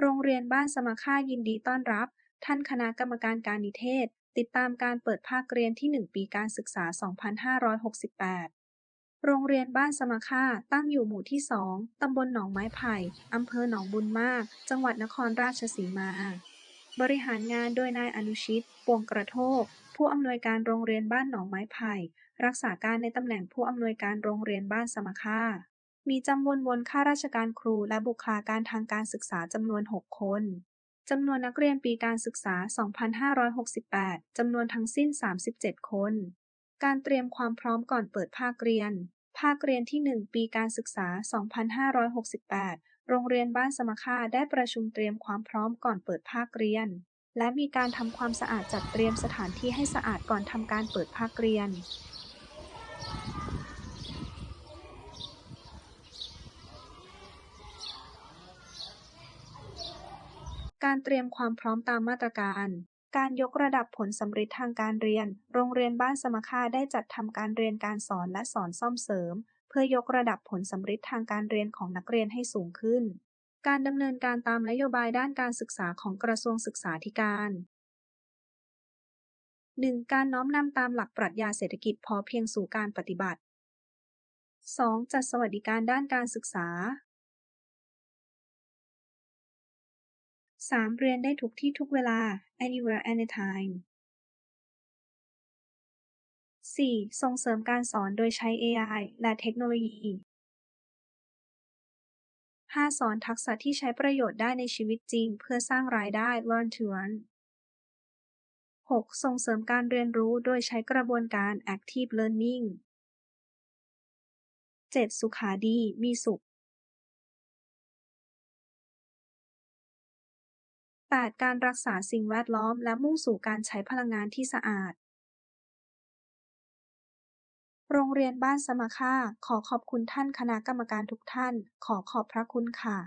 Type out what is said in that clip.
โรงเรียนบ้านสมค่ายินดีต้อนรับ ท่านคณะกรรมการการนิเทศ ติดตามการเปิดภาคเรียนที่ 1 ปีการศึกษา 2568 โรงเรียนบ้านสมค่าตั้งอยู่หมู่ที่ 2 ตำบลหนองไม้ไผ่ อำเภอหนองบุญมาก จังหวัดนครราชสีมา บริหารงานโดยนายอนุชิต ปวงกระโทก ผู้อำนวยการโรงเรียนบ้านหนองไม้ไผ่ รักษาการในตำแหน่งผู้อำนวยการโรงเรียนบ้านสมค่า มีจำนวนวนข้าราชการครูและบุคลากรทางการศึกษาจำนวน 6 คน จำนวนนักเรียนปีการศึกษา 2568 จำนวนทั้งสิ้น 37 คน การเตรียมความพร้อมก่อนเปิดภาคเรียน ภาคเรียนที่ 1 ปีการศึกษา 2568 โรงเรียนบ้านสมค่าได้ประชุมเตรียมความพร้อมก่อนเปิดภาคเรียน และมีการทำความสะอาดจัดเตรียมสถานที่ให้สะอาดก่อนทำการเปิดภาคเรียน การเตรียมความพร้อมตามมาตรการ การยกระดับผลสำฤทธิ์ทางการเรียน โรงเรียนบ้านสมค่าได้จัดทำการเรียนการสอนและสอนซ่อมเสริม เพื่อยกระดับผลสำฤทธิ์ทางการเรียนของนักเรียนให้สูงขึ้น การดำเนินการตามนโยบายด้านการศึกษาของกระทรวงศึกษาธิการ 1. การน้อมนำตามหลักปรัชญาเศรษฐกิจพอเพียงสู่การปฏิบัติ 2. จัดสวัสดิการด้านการศึกษา 3. เรียนได้ทุกที่ทุกเวลา anywhere anytime 4. ส่งเสริมการสอนโดยใช้ AI และเทคโนโลยี 5. สอนทักษะที่ใช้ประโยชน์ได้ในชีวิตจริง เพื่อสร้างรายได้ learn to earn 6. ส่งเสริมการเรียนรู้โดยใช้กระบวนการ active learning 7. สุขาดี มีสุข 8. การรักษาสิ่งแวดล้อมและมุ่งสู่การใช้พลังงานที่สะอาดโรงเรียนบ้านสมค่า ขอขอบคุณท่านคณะกรรมการทุกท่าน ขอขอบพระคุณค่ะ